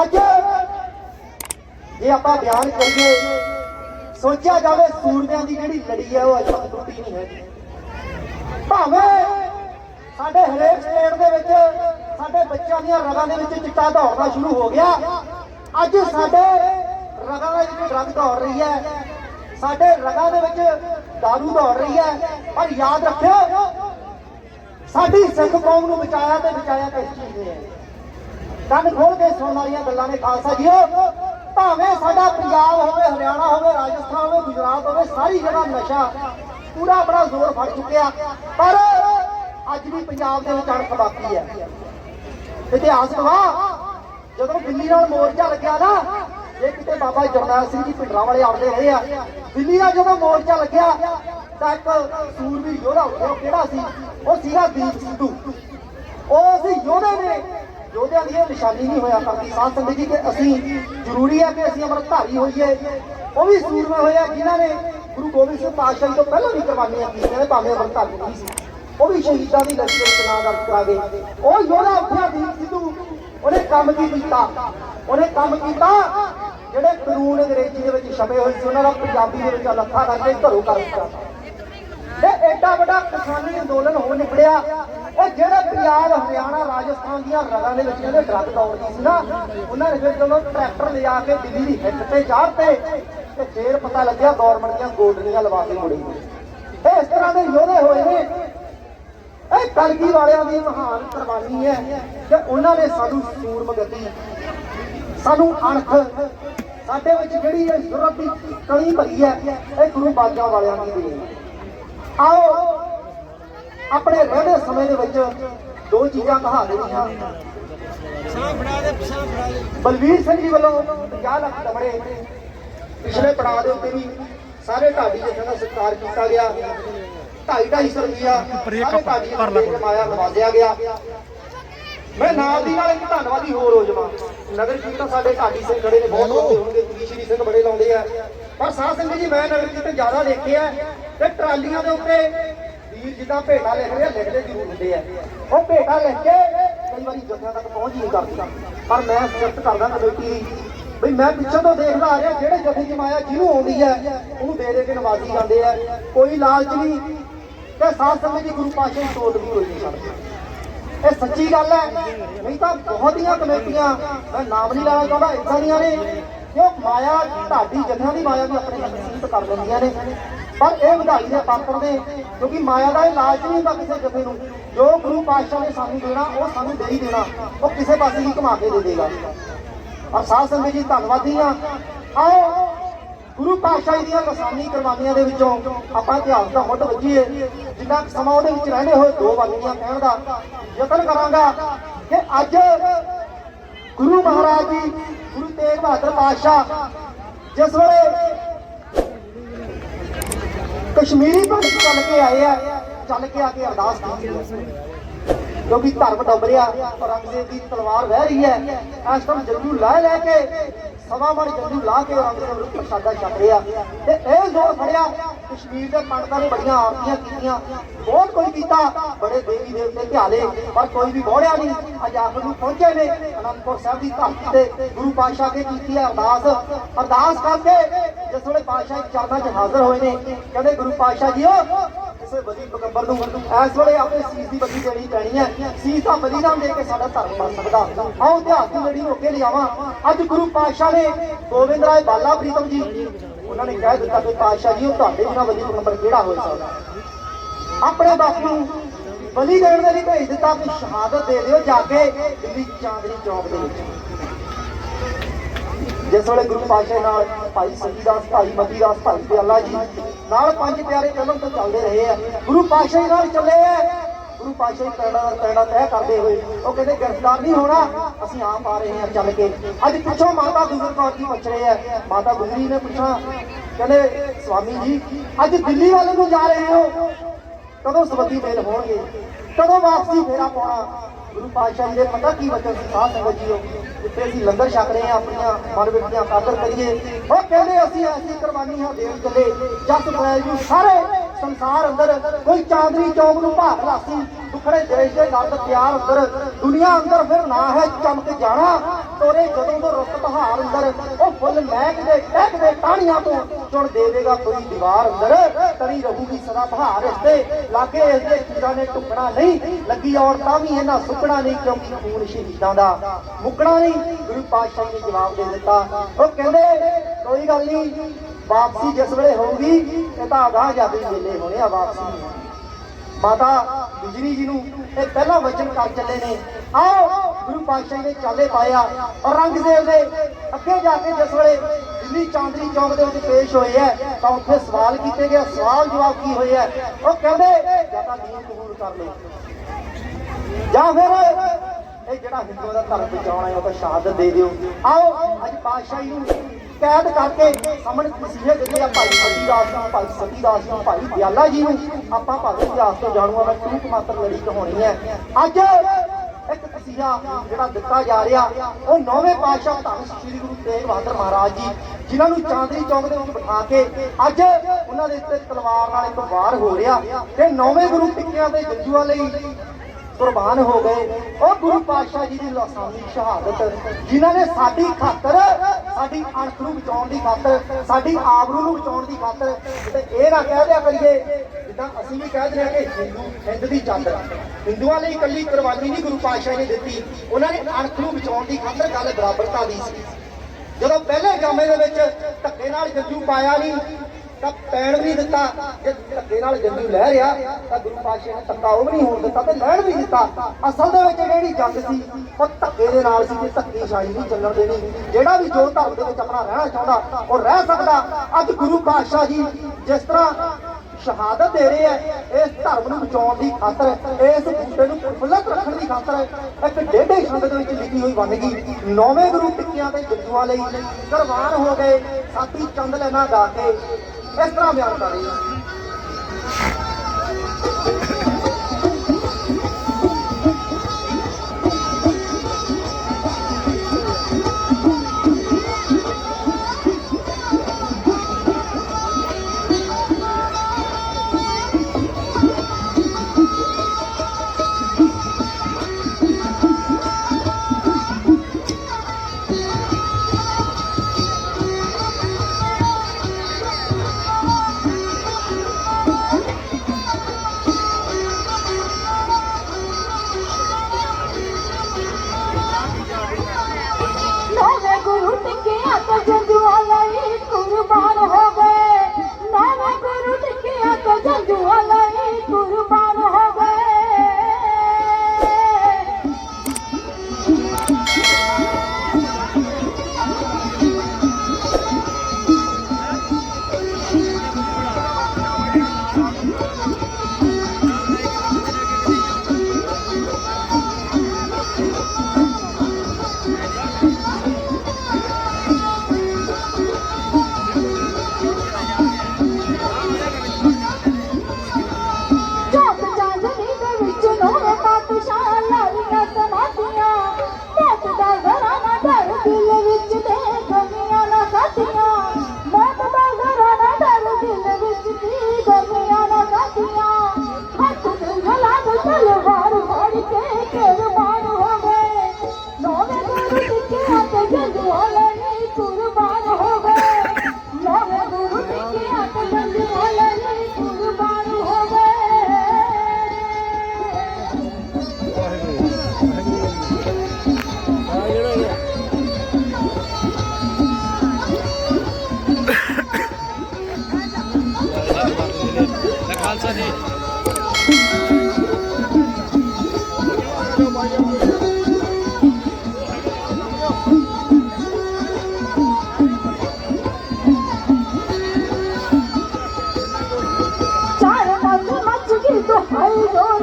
ਅੱਜ ਜੇ ਆਪਾਂ ਬਿਆਨ ਕਰੀਏ। ਸੋਚਿਆ ਜਾਵੇ ਸੂਰਮਿਆਂ ਦੀ ਜਿਹੜੀ ਲੜੀ ਹੈ ਉਹ ਅਜੇ ਤੱਕ ਟੁੱਟੀ ਨਹੀਂ ਹੈਗੀ। ਭਾਵੇਂ ਸਾਡੇ ਹਰੇਕ ਸਟੇਟ ਦੇ ਵਿੱਚ ਸਾਡੇ ਬੱਚਿਆਂ ਦੀਆਂ ਰਗਾਂ ਦੇ ਵਿੱਚ ਚਿੱਟਾ ਦੌੜਨਾ ਸ਼ੁਰੂ ਹੋ ਗਿਆ। ਅੱਜ ਸਾਡੇ ਰਗਾਂ ਦੇ ਵਿੱਚ ਡਰੱਗ ਦੌੜ ਰਹੀ ਹੈ। ਸਾਡੇ ਰਗਾਂ ਦੇ ਵਿੱਚ ਦਾਰੂ ਦੌੜ ਰਹੀ ਹੈ। ਪਰ ਯਾਦ ਰੱਖਿਓ, ਸਾਡੀ ਸਿੱਖ ਕੌਮ ਨੂੰ ਬਚਾਇਆ ਤੇ ਬਚਾਇਆ ਕਿਸ ਚੀਜ਼ ਨੇ? ਕੰਨ ਖੋਲ ਕੇ ਸੁਣਨ ਵਾਲੀਆਂ ਗੱਲਾਂ ਨੇ ਖਾਲਸਾ ਜੀਓ। ਭਾਵੇਂ ਸਾਡਾ ਪੰਜਾਬ ਹੋਵੇ, ਹਰਿਆਣਾ ਹੋਵੇ, ਰਾਜਸਥਾਨ ਹੋਵੇ, ਗੁਜਰਾਤ ਹੋਵੇ, ਸਾਰੀ ਜਗ੍ਹਾ ਨਸ਼ਾ ਪੂਰਾ ਬੜਾ ਜ਼ੋਰ ਫੜ ਚੁੱਕਿਆ। ਪਰ ਅੱਜ ਵੀ ਪੰਜਾਬ ਦੇ ਵਿੱਚ ਅਣਖ ਬਾਕੀ ਹੈ। ਇਤਿਹਾਸ ਗਵਾਹ ਜਦੋਂ ਦਿੱਲੀ ਨਾਲ ਮੋਰਚਾ ਲੱਗਿਆ ਨਾ ਇਹ ਕਿਤੇ ਬਾਬਾ ਜਰਨੈਲ ਸਿੰਘ ਜੀ ਪਿੰਡਰਾਂ ਵਾਲੇ ਆਉਂਦੇ ਰਹੇ ਆ, ਦਿੱਲੀ ਨਾਲ ਜਦੋਂ ਮੋਰਚਾ ਲੱਗਿਆ, ਤਾਂ ਇੱਕ ਸੂਰਵੀਰ ਯੋਧਾ ਉਹ ਕਿਹੜਾ ਸੀ? ਉਹ ਸੀਗਾ ਦੀਪ ਸਿੱਧੂ। ਯੋਧਿਆਂ ਦੀ ਨਿਸ਼ਾਨੀ ਨਹੀਂ ਹੋਇਆ ਕਰਦੀ ਸਾਧ ਸੰਗਤ ਜੀ ਕਿ ਅਸੀਂ ਜ਼ਰੂਰੀ ਹੈ ਕਿ ਅਸੀਂ ਅੰਮ੍ਰਿਤਧਾਰੀ ਹੋਈਏ। ਉਹ ਵੀ ਸੂਰਮੇ ਹੋਏ ਜਿਨ੍ਹਾਂ ਨੇ ਗੁਰੂ ਗੋਬਿੰਦ ਸਿੰਘ ਪਾਤਸ਼ਾਹ ਤੋਂ ਪਹਿਲਾਂ ਵੀ ਕੁਰਬਾਨੀਆਂ ਕੀਤੀਆਂ ਨੇ, ਭਾਵੇਂ ਅੰਮ੍ਰਿਤਧਾਰੀ ਨਹੀਂ ਸੀ। ਉਹ ਵੀ ਸ਼ਹੀਦਾਂ ਦੀ ਲਸ਼ਕਰ ਵਿੱਚ ਨਾਂ ਦਰਜ ਕਰਾ ਗਏ। ਉਹ ਯੋਧਾ ਉੱਠਿਆ, ਦੀਪ ਸਿੱਧੂ, ਉਹਨੇ ਕੰਮ ਕੀ ਕੀਤਾ? ਉਹਨੇ ਕੰਮ ਕੀਤਾ ਜਿਹੜੇ ਕਾਨੂੰਨ ਅੰਗਰੇਜ਼ੀ ਦੇ ਵਿੱਚ ਛਪੇ ਹੋਏ ਸੀ, ਉਹਨਾਂ ਦਾ ਪੰਜਾਬੀ ਦੇ ਵਿੱਚ ਲੱਖਾ ਕਰਕੇ ਘਰੋਂ ਕਰ ਦਿੱਤਾ ਇਹ ਐਡਾ ਵੱਡਾ ਕਿਸਾਨੀ ਅੰਦੋਲਨ ਹੋ ਨਿਕਲਿਆ। ਉਹ ਜਿਹੜੇ ਪੰਜਾਬ, ਹਰਿਆਣਾ, ਰਾਜਸਥਾਨ ਦੀਆਂ ਰਗਾਂ ਦੇ ਵਿੱਚ ਜਿਹੜੇ ਡਰੱਗ ਦੌੜਦੀ ਸੀ ਨਾ, ਉਹਨਾਂ ਨੇ ਫਿਰ ਜਦੋਂ ਟਰੈਕਟਰ ਲਿਜਾ ਕੇ ਦਿੱਲੀ ਦੀ ਹਿੱਟ ਤੇ ਚਾੜਤੇ ਤੇ ਫੇਰ ਪਤਾ ਲੱਗਿਆ ਗਵਰਨਮੈਂਟ ਦੀਆਂ ਗੋਡਨੀਆਂ ਲਵਾ ਕੇ ਮੁੜੇ। ਇਹ ਇਸ ਤਰ੍ਹਾਂ ਦੇ ਯੋਧੇ ਹੋਏ ਨੇ। ਇਹ ਕਲਗੀ ਵਾਲਿਆਂ ਦੀ ਮਹਾਨ ਕੁਰਬਾਨੀ ਹੈ ਕਿ ਉਹਨਾਂ ਨੇ ਸਾਨੂੰ ਸੂਰਮਗਤੀ ਸਾਨੂੰ ਅਣਖ, ਸਾਡੇ ਵਿੱਚ ਜਿਹੜੀ ਇਹ ਜ਼ਰੂਰਤ ਦੀ ਕਲੀ ਭਰੀ ਹੈ, ਇਹ ਗੁਰੂ ਬਾਜਾਂ ਵਾਲਿਆਂ ਦੀ ਦੇਣ ਆਓ ਆਪਣੇ ਰਹਿੰਦੇ ਸਮੇਂ ਦੇ ਵਿੱਚ ਦੋ ਚੀਜ਼ਾਂ ਕਹਾ ਦੇਣੀਆਂ ਸਾਹ ਫੜਾ ਦੇ ਸਾਹ ਫੜਾ ਦੇ। ਬਲਵੀਰ ਸਿੰਘ ਜੀ ਵੱਲੋਂ 50 ਲੱਖ ਦਮੜੇ ਪਿਛਲੇ ਪੜਾਅ ਦੇ ਉੱਤੇ ਵੀ ਸਾਰੇ ਢਾਡੀ ਜਥਿਆਂ ਦਾ ਸਤਿਕਾਰ ਕੀਤਾ ਗਿਆ। ਢਾਈ ਢਾਈ ਸੌ ਰੁਪਇਆ ਸਾਰੇ ਢਾਡੀ ਜਥੇ ਕਮਾਇਆ ਨਵਾਜ਼ਿਆ ਗਿਆ। ਮੈਂ ਨਾਲ ਦੀ ਨਾਲ ਇੱਕ ਧੰਨਵਾਦੀ ਹੋਰ ਹੋ ਜਾਵਾਂ। ਨਗਰ ਕੀਰਤਨ ਸਾਡੇ ਢਾਡੀ ਸਿੰਘ ਖੜੇ ਨੇ ਬਹੁਤ ਲਾਉਂਦੇ ਹੋਣਗੇ। ਕੁੜੀ ਸ਼੍ਰੀ ਸਿੰਘ ਬੜੇ ਲਾਉਂਦੇ ਆ। ਪਰ ਸਾਧ ਸੰਗਤ ਜੀ ਮੈਂ ਨਗਰ ਕੀਰਤਨ ਜ਼ਿਆਦਾ ਦੇਖਿਆ ਤੇ ਟਰਾਲੀਆਂ ਦੇ ਉੱਤੇ ਵੀਰ ਜਿੱਦਾਂ ਭੇਟਾ ਲਿਖ ਰਿਹਾ ਲਿਖਦੇ ਜ਼ਰੂਰ ਹੁੰਦੇ ਆ। ਉਹ ਭੇਟਾ ਲਿਖ ਕੇ ਕਈ ਵਾਰੀ ਜਥਿਆਂ ਤੱਕ ਪਹੁੰਚ ਨਹੀਂ ਕਰਦੀ। ਪਰ ਮੈਂ ਸਿਫਤ ਕਰਦਾ ਕਮੇਟੀ ਦੀ ਬਈ ਮੈਂ ਪਿੱਛੋਂ ਤੋਂ ਦੇਖਦਾ ਆ ਰਿਹਾ ਜਿਹੜੇ ਜਥੇ ਜਮਾਇਆ ਜਿਹਨੂੰ ਆਉਂਦੀ ਹੈ ਉਹਨੂੰ ਦੇ ਦੇ ਕੇ ਨਵਾਜ਼ੀ ਜਾਂਦੇ ਆ। ਕੋਈ ਲਾਲਚ ਨਹੀਂ ਤੇ ਸਾਧ ਸੰਗਤ ਜੀ ਗੁਰੂ ਪਾਤਸ਼ਾਹ ਦੀ ਟੋਟ ਵੀ ਹੋਈ ਨਹੀਂ ਸਕਦੀ ਇਹ ਸੱਚੀ ਗੱਲ ਹੈ, ਨਹੀਂ ਤਾਂ ਬਹੁਤੀਆਂ ਕਮੇਟੀਆਂ, ਮੈਂ ਨਾਮ ਨਹੀਂ ਲੈਣਾ ਚਾਹੁੰਦਾ, ਇਦਾਂ ਦੀਆਂ ਨੇ। ਕਿ ਉਹ ਮਾਇਆ ਢਾਡੀ ਜਥਿਆਂ ਦੀ ਮਾਇਆ ਵੀ ਆਪਣੇ ਤੱਕ ਕਰ ਲੈਂਦੀਆਂ ਨੇ। ਪਰ ਇਹ ਵਧਾਈ ਦੇ ਪਾਤਰ ਦੇ, ਕਿਉਂਕਿ ਮਾਇਆ ਦਾ ਇਲਾਜ ਨਹੀਂ ਹੁੰਦਾ ਕਿਸੇ ਜਥੇ ਨੂੰ। ਜੋ ਗੁਰੂ ਪਾਤਸ਼ਾਹ ਨੇ ਸਾਨੂੰ ਦੇਣਾ, ਉਹ ਸਾਨੂੰ ਦੇ ਹੀ ਦੇਣਾ। ਉਹ ਕਿਸੇ ਪਾਸੇ ਹੀ ਘੁਮਾ ਕੇ ਦੇ ਦੇਗਾ। ਔਰ ਸਾਧ ਸੰਗਤ ਜੀ, ਧੰਨਵਾਦੀ ਆ ਆਓ, ਗੁਰੂ ਪਾਤਸ਼ਾਹ ਜੀ ਦੀਆਂ ਲਸਾਨੀ ਕੁਰਬਾਨੀਆਂ ਦੇ ਵਿੱਚੋਂ ਆਪਾਂ ਇਤਿਹਾਸ ਦਾ ਮੁੱਢ ਵੱਜੀਏ। ਜਿੰਨਾ ਸਮਾਂ ਉਹਦੇ ਵਿੱਚ ਰਹਿੰਦੇ ਹੋਏ ਦੋ ਵਾਲੀਆਂ ਕਹਿਣ ਦਾ ਯਤਨ ਕਰਾਂਗਾ ਕਿ ਅੱਜ ਗੁਰੂ ਮਹਾਰਾਜ ਜੀ, ਗੁਰੂ ਤੇਗ ਬਹਾਦਰ ਪਾਤਸ਼ਾਹ, ਜਿਸ ਵੇਲੇ ਕਸ਼ਮੀਰੀ ਪੰਡਤ ਚੱਲ ਕੇ ਆਏ ਆ, ਚੱਲ ਕੇ ਆ ਕੇ ਅਰਦਾਸ ਕੀਤੀ ਕਿਉਂਕਿ ਧਰਮ ਡੁੱਬ ਔਰੰਗਜ਼ੇਬ ਦੀ ਤਲਵਾਰ ਵਹਿ ਰਹੀ ਹੈ। ਇਸ ਟਾਈਮ ਜੰਦੂ ਲੈ ਲੈ ਕੇ ਸਵਾ ਮਣ ਜੰਦੂ ਲਾ ਕੇ ਔਰੰਗਜ਼ੇਬ ਨੂੰ ਪ੍ਰਸ਼ਾਦਾ ਛਕ ਰਿਹਾ। ਤੇ ਇਹ ਜ਼ੋਰ ਫੜਿਆ, ਕਸ਼ਮੀਰ ਦੇ ਪੰਡਤਾਂ ਨੇ ਬੜੀਆਂ ਆਰਤੀਆਂ ਕੀਤੀਆਂ। ਬਹੁਤ ਕੁਝ ਕੀਤਾ, ਬੜੇ ਦੇਵੀ ਦੇਵਤੇ ਧਿਆਲੇ, ਪਰ ਕੋਈ ਵੀ ਬੋੜਿਆ ਨਹੀਂ। ਅੱਜ ਆਖਰ ਨੂੰ ਪਹੁੰਚੇ ਨੇ ਅਨੰਦਪੁਰ ਸਾਹਿਬ ਦੀ ਧਰਤੀ ਤੇ। ਗੁਰੂ ਪਾਤਸ਼ਾਹ ਕੇ ਕੀਤੀ ਹੈ ਅਰਦਾਸ। ਅਰਦਾਸ ਕਰਕੇ ਜਿਸ ਵੇਲੇ ਪਾਤਸ਼ਾਹ ਦੇ ਚਰਨਾਂ 'ਚ ਹਾਜ਼ਰ ਹੋਏ ਨੇ, ਕਹਿੰਦੇ ਗੁਰੂ ਪਾਤਸ਼ਾਹ ਜੀਓ ਕਿਸੇ ਬਲੀ ਪੈਗੰਬਰ ਨੂੰ ਇਸ ਵੇਲੇ ਆਪਣੇ ਸੀਸ ਦੀ ਬਲੀ ਦੇਣੀ ਪੈਣੀ ਹੈ। ਸੀਸ ਦਾ ਬਲੀਦਾਨ ਦੇ ਕੇ ਸਾਡਾ ਧਰਮ ਬਣ ਸਕਦਾ। ਆਓ ਇਤਿਹਾਸ ਦੀ ਲੜੀ ਰੋਕੇ ਲਿਆਵਾਂ ਅੱਜ ਗੁਰੂ ਪਾਤਸ਼ਾਹ ਨੇ ਗੋਬਿੰਦ ਰਾਏ ਬਾਲਾ ਪ੍ਰੀਤਮ ਜੀ, ਉਹਨਾਂ ਨੇ ਕਹਿ ਦਿੱਤਾ ਕਿ ਪਾਤਸ਼ਾਹ ਜੀ, ਉਹ ਤੁਹਾਡੇ ਬਿਨਾਂ ਬਲੀ ਪਕੰਬਰ ਕਿਹੜਾ ਹੋ ਸਕਦਾ? ਆਪਣੇ ਬਾਪ ਨੂੰ ਬਲੀ ਦੇਣ ਦੇ ਲਈ ਭੇਜ ਦਿੱਤਾ ਕਿ ਸ਼ਹਾਦਤ ਦੇ ਦਿਓ ਜਾ ਕੇ ਦਿੱਲੀ ਚਾਂਦਨੀ ਚੌਕ ਦੇ ਵਿੱਚ। ਜਿਸ ਵੇਲੇ ਗੁਰੂ ਪਾਤਸ਼ਾਹ ਨਾਲ ਭਾਈ ਸੰਜੀਦਾਸ ਭਾਈ ਮਤੀਦਾਸ ਭਾਈ ਪਿਆਲਾ ਜੀ ਨਾਲ ਪੰਜ ਪਿਆਰੇ ਕਦਮ ਤੋਂ ਚੱਲਦੇ ਰਹੇ ਆ। ਗੁਰੂ ਪਾਤਸ਼ਾਹ ਜੀ ਨਾਲ ਚੱਲੇ ਆ। ਗੁਰੂ ਪਾਤਸ਼ਾਹ ਪੈਣਾ ਪੈਣਾ ਤੈਅ ਕਰਦੇ ਹੋਏ ਉਹ ਕਹਿੰਦੇ, ਗ੍ਰਿਫਤਾਰ ਨਹੀਂ ਹੋਣਾ। ਅਸੀਂ ਆਪ ਆ ਰਹੇ ਹਾਂ ਚੱਲ ਕੇ। ਅੱਜ ਪਿੱਛੋਂ ਮਾਤਾ ਗੁਜਰ ਕੌਰ ਜੀ ਪੁੱਛ ਰਹੇ ਆ। ਮਾਤਾ ਗੁਜਰੀ ਨੇ ਪੁੱਛਣਾ, ਕਹਿੰਦੇ, ਸਵਾਮੀ ਜੀ, ਅੱਜ ਦਿੱਲੀ ਵੱਲ ਨੂੰ ਜਾ ਰਹੇ ਹੋ। ਕਦੋਂ ਸਬੱਦੀ ਮੇਲ ਹੋਣਗੇ? ਕਦੋਂ ਵਾਪਸੀ ਫੇਰਾ ਪਾਉਣਾ? ਗੁਰੂ ਪਾਤਸ਼ਾਹ ਜੀ ਦੇ ਪਤਾ ਕੀ ਵਚਨ ਸੀ? ਸਾਧ ਸੰਗਤ ਜੀਓ, ਜਿੱਥੇ ਅਸੀਂ ਲੰਗਰ ਛਕ ਰਹੇ ਹਾਂ, ਆਪਣੀਆਂ ਮਨ ਵਿੱਚ ਦੀਆਂ ਕਾਦਰ ਕਰੀਏ। ਉਹ ਕਹਿੰਦੇ ਅਸੀਂ ਐਸੀ ਕੁਰਬਾਨੀਆਂ ਦੇਣ ਚੱਲੇ। ਜਸ ਬੈਲ ਜੀ ਸਾਰੇ ਸੰਸਾਰ ਅੰਦਰ ਕੋਈ ਚਾਂਦਨੀ ਚੌਕ ਨੂੰ ਭਾਗ ਲਾਸੀ ਦੁੱਖ ਨਿਖੜੇ ਦੇਸ਼ ਦੇ ਨੰਦ ਪਿਆਰ ਅੰਦਰ, ਦੁਨੀਆ ਅੰਦਰ ਫਿਰ ਨਾ ਹੈ ਚਮਕ ਜਾਣਾ। ਤੋਰੇ ਜਦੋਂ ਤੋਂ ਰੁੱਤ ਬਹਾਰ ਅੰਦਰ, ਉਹ ਫੁੱਲ ਮਹਿਕਦੇ ਟਹਿਕਦੇ ਟਾਹਣੀਆਂ ਤੋਂ ਚੁਣ ਦੇਵੇਗਾ ਕੋਈ ਦੀਵਾਰ ਅੰਦਰ। ਤਣੀ ਰਹੂਗੀ ਸਦਾ ਬਹਾਰ ਇਸ ਤੇ। ਲਾਗੇ ਇਸ ਦੇ ਕੀੜਾ ਨੇ ਟੁਕਣਾ ਨਹੀਂ, ਲੱਗੀ ਔਰਤਾਂ ਵੀ ਇਹਨਾਂ ਸੁੱਕਣਾ ਨਹੀਂ, ਕਿਉਂਕਿ ਖੂਨ ਸ਼ਹੀਦਾਂ ਦਾ। ਮੁੱਕਣਾ ਨਹੀਂ, ਗੁਰੂ ਪਾਤਸ਼ਾਹ ਨੇ ਜਵਾਬ ਦੇ ਦਿੱਤਾ। ਉਹ ਕਹਿੰਦੇ, ਕੋਈ ਗੱਲ ਨਹੀਂ, ਵਾਪਸੀ ਜਿਸ ਵੇਲੇ ਹੋਊਗੀ, ਇਹ ਤਾਂ ਅਗਾਹ ਜਾਂਦੇ ਹੋਣੇ ਆ ਵਾਪਸੀ। ਮਾਤਾ ਬਿਜਲੀ ਜੀ ਨੂੰ ਇਹ ਪਹਿਲਾ ਵਚਨ ਕਰ ਚੱਲੇ ਨੇ। ਆਓ, ਗੁਰੂ ਪਾਤਸ਼ਾਹ ਨੇ ਚਾਲੇ ਪਾਇਆ ਔਰ ਰੰਗ ਦੇ ਦੇ ਅੱਗੇ ਜਾ ਕੇ ਜਿਸ ਵੇਲੇ ਦਿੱਲੀ ਚਾਂਦਨੀ ਚੌਕ ਦੇ ਵਿੱਚ ਪੇਸ਼ ਹੋਏ ਹੈ, ਤਾਂ ਉੱਥੇ ਸਵਾਲ ਕੀਤੇ ਗਏ। ਸਵਾਲ ਜਵਾਬ ਕੀ ਹੋਏ ਹੈ? ਉਹ ਕਹਿੰਦੇ, ਜਾਂ ਤਾਂ ਦੀਨ ਕਬੂਲ ਕਰ ਲਓ। ਜਾਂ ਫਿਰ ਇਹ ਜਿਹੜਾ ਹਿੰਦੂਆਂ ਦਾ ਧਰਮ ਬਚਾਉਣਾ ਹੈ ਉਹ ਤਾਂ ਸ਼ਹਾਦਤ ਦੇ ਦਿਓ। ਆਓ, ਅੱਜ ਪਾਤਸ਼ਾਹੀ ਨੂੰ ਕੈਦ ਕਰਕੇ ਸਾਹਮਣੇ ਤਸਵੀਰ ਦਿੱਤੀ ਆ ਭਾਈ ਸਤੀਦਾਸ ਨੂੰ, ਭਾਈ ਸਤੀ ਦਾਸ ਨੂੰ, ਭਾਈ ਦਿਆਲਾ ਜੀ ਨੂੰ ਆਪਾਂ ਭਾਵੇਂ ਦਾਸ ਤੋਂ ਜਾਣੂ ਆ, ਮੈਂ ਟੂਕ ਮਾਤਰ ਲੜੀ ਕਹਾਣੀ ਹੈ। ਅੱਜ ਇੱਕ ਤਸੀਹਾ ਜਿਹੜਾ ਦਿੱਤਾ ਜਾ ਰਿਹਾ, ਉਹ ਨੌਵੇਂ ਪਾਤਸ਼ਾਹ ਧੰਨ ਸ੍ਰੀ ਗੁਰੂ ਤੇਗ ਬਹਾਦਰ ਮਹਾਰਾਜ ਜੀ, ਜਿਨ੍ਹਾਂ ਨੂੰ ਚਾਂਦਨੀ ਚੌਂਕ ਦੇ ਵਿੱਚ ਬਿਠਾ ਕੇ ਅੱਜ ਉਹਨਾਂ ਦੇ ਉੱਤੇ ਤਲਵਾਰ ਨਾਲ ਇੱਕ ਵਾਰ ਹੋ ਰਿਹਾ ਤੇ ਨੌਵੇਂ ਗੁਰੂ ਟਿੱਕਿਆਂ ਦੇ ਜੰਜੂਆਂ ਲਈ ਕੁਰਬਾਨ ਹੋ ਗਏ। ਉਹ ਗੁਰੂ ਪਾਤਸ਼ਾਹ ਜੀ ਦੀ ਲਾਸਾਨੀ ਸ਼ਹਾਦਤ, ਜਿਨ੍ਹਾਂ ਨੇ ਸਾਡੀ ਖਾਤਰ ਸਾਡੀ ਅਣਖ ਨੂੰ ਬਚਾਉਣ ਦੀ ਖਾਤਰ, ਸਾਡੀ ਆਬਰੂ ਨੂੰ ਬਚਾਉਣ ਦੀ ਖਾਤਰ ਤੇ ਇਹ ਨਾ ਕਹਿ ਦਿਆ ਕਰੀਏ, ਜਿੱਦਾਂ ਅਸੀਂ ਵੀ ਕਹਿ ਦਿੰਦੇ ਹਾਂ ਕਿ ਹਿੰਦੂ, ਹਿੰਦ ਦੀ ਚਾਦਰ ਹਿੰਦੂਆਂ ਲਈ ਇਕੱਲੀ ਕੁਰਬਾਨੀ ਨਹੀਂ ਗੁਰੂ ਪਾਤਸ਼ਾਹ ਨੇ ਦਿੱਤੀ, ਉਹਨਾਂ ਨੇ ਅਣਖ ਨੂੰ ਬਚਾਉਣ ਦੀ ਖਾਤਰ ਗੱਲ ਬਰਾਬਰਤਾ ਦੀ ਸੀ। ਜਦੋਂ ਪਹਿਲੇ ਜਾਮੇ ਦੇ ਵਿੱਚ ਧੱਕੇ ਨਾਲ ਜੱਜੂ ਪਾਇਆ ਨਹੀਂ ਤਾਂ ਪੈਣ ਵੀ ਦਿੱਤਾ। ਜੇ ਧੱਕੇ ਨਾਲ ਜੰਜੂ ਲੈ ਰਿਹਾ, ਤਾਂ ਗੁਰੂ ਪਾਤਸ਼ਾਹ ਨੇ ਧੱਕਾ ਉਹ ਵੀ ਨਹੀਂ ਹੋਣ ਦਿੱਤਾ ਤੇ ਲੈਣ ਵੀ ਦਿੱਤਾ। ਅਸਲ ਦੇ ਵਿੱਚ ਜਿਹੜੀ ਜੰਗ ਸੀ, ਉਹ ਧੱਕੇ ਦੇ ਨਾਲ ਸੀ ਤੇ ਧੱਕੇ ਸ਼ਾਹੀ ਨਹੀਂ ਚੱਲਣ ਦੇਣੀ। ਜਿਹੜਾ ਵੀ ਜੋ ਧਰਮ ਦੇ ਵਿੱਚ ਆਪਣਾ ਰਹਿਣਾ ਚਾਹੁੰਦਾ, ਉਹ ਰਹਿ ਸਕਦਾ। ਅੱਜ ਗੁਰੂ ਪਾਤਸ਼ਾਹ ਜੀ ਜਿਸ ਤਰ੍ਹਾਂ ਸ਼ਹਾਦਤ ਦੇ ਰਹੇ ਹੈ ਇਸ ਧਰਮ ਨੂੰ ਬਚਾਉਣ ਦੀ ਖਾਤਰ, ਇਸ ਬੂਟੇ ਨੂੰ ਪ੍ਰਫੁੱਲਤ ਰੱਖਣ ਦੀ ਖਾਤਰ, ਇੱਕ ਡੇਢੇ ਛੰਦ ਦੇ ਵਿੱਚ ਲਿਖੀ ਹੋਈ ਬਣ ਗਈ। ਨੌਵੇਂ ਗੁਰੂ ਟਿੱਕਿਆਂ ਤੇ ਜੰਜੂਆਂ ਲਈ ਕੁਰਬਾਨ ਹੋ ਗਏ। ਸਾਥੀ ਚੰਦ ਲੈਣਾ ਗਾ ਕੇ ਇਸ ਤਰ੍ਹਾਂ ਬਿਆਨ ਕਰ ਰਹੀ ਹੈ ਖਾਲਸਾ ਜੀ ਚਾਰ ਨਾ ਤੁਮ ਚੁਗੀ ਤੋ ਹਾਈ ਦੋ